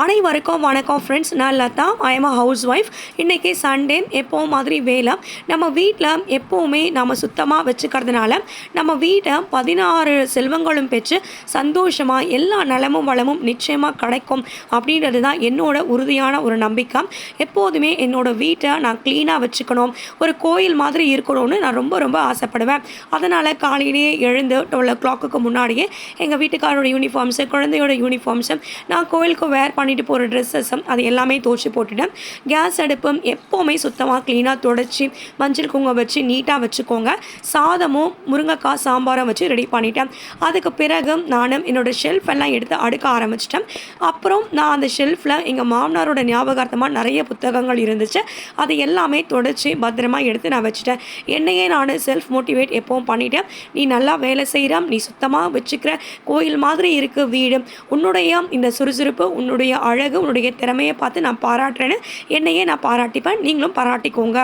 அனைவருக்கும் வணக்கம் ஃப்ரெண்ட்ஸ் நான் Latha. I am housewife இன்றைக்கி சண்டே எப்போ மாதிரி வேலை. நம்ம வீட்டில் எப்போவுமே நம்ம சுத்தமாக வச்சுக்கிறதுனால நம்ம வீட்டை பதினாறு செல்வங்களும் பெற்று சந்தோஷமாக எல்லா நலமும் வளமும் நிச்சயமாக கிடைக்கும் அப்படின்றது தான் என்னோட உறுதியான ஒரு நம்பிக்கை. எப்போதுமே என்னோட வீட்டை நான் க்ளீனாக வச்சுக்கணும். ஒரு கோயில் மாதிரி இருக்கணும்னு நான் ரொம்ப ரொம்ப ஆசைப்படுவேன். அதனால் காலையிலேயே எழுந்து டுவெல் ஓ கிளாக்குக்கு முன்னாடியே எங்கள் வீட்டுக்காரோட யூனிஃபார்ம்ஸு குழந்தையோட யூனிஃபார்ம்ஸு நான் கோயிலுக்கு வேர் பண்ணிட்டு போகிற ட்ரெஸ்ஸஸும் அது எல்லாமே துவச்சி போட்டுட்டேன் கேஸ் அடுப்பும் எப்போவுமே சுத்தமாக க்ளீனாக தொடச்சி மஞ்சள் குங்குமம் வச்சு நீட்டாக வச்சுக்கோங்க. சாதமும் முருங்கைக்காய் சாம்பாரும் வச்சு ரெடி பண்ணிட்டேன். அதுக்கு பிறகு நானும் என்னோடய ஷெல்ஃப் எல்லாம் எடுத்து அடுக்க ஆரம்பிச்சிட்டேன். அப்புறம் நான் அந்த ஷெல்ஃபில் எங்கள் மாமனாரோட ஞாபகார்த்தமாக நிறைய புத்தகங்கள் இருந்துச்சு. அது எல்லாமே தொடச்சி பத்திரமா எடுத்து நான் வச்சுட்டேன். என்னையே நான் செல்ஃப் மோட்டிவேட் எப்போவும் பண்ணிட்டேன். நீ நல்லா வேலை செய்கிற நீ சுத்தமாக வச்சுக்கிற கோயில் மாதிரி இருக்குது வீடு. உன்னுடைய இந்த சுறுசுறுப்பு உன்னுடைய உன்னுடைய அழகு உன்னுடைய திறமையை பார்த்து நான் பாராட்டுறேன்னு என்னையே நான் பாராட்டிப்பேன். நீங்களும் பாராட்டிக்கோங்க.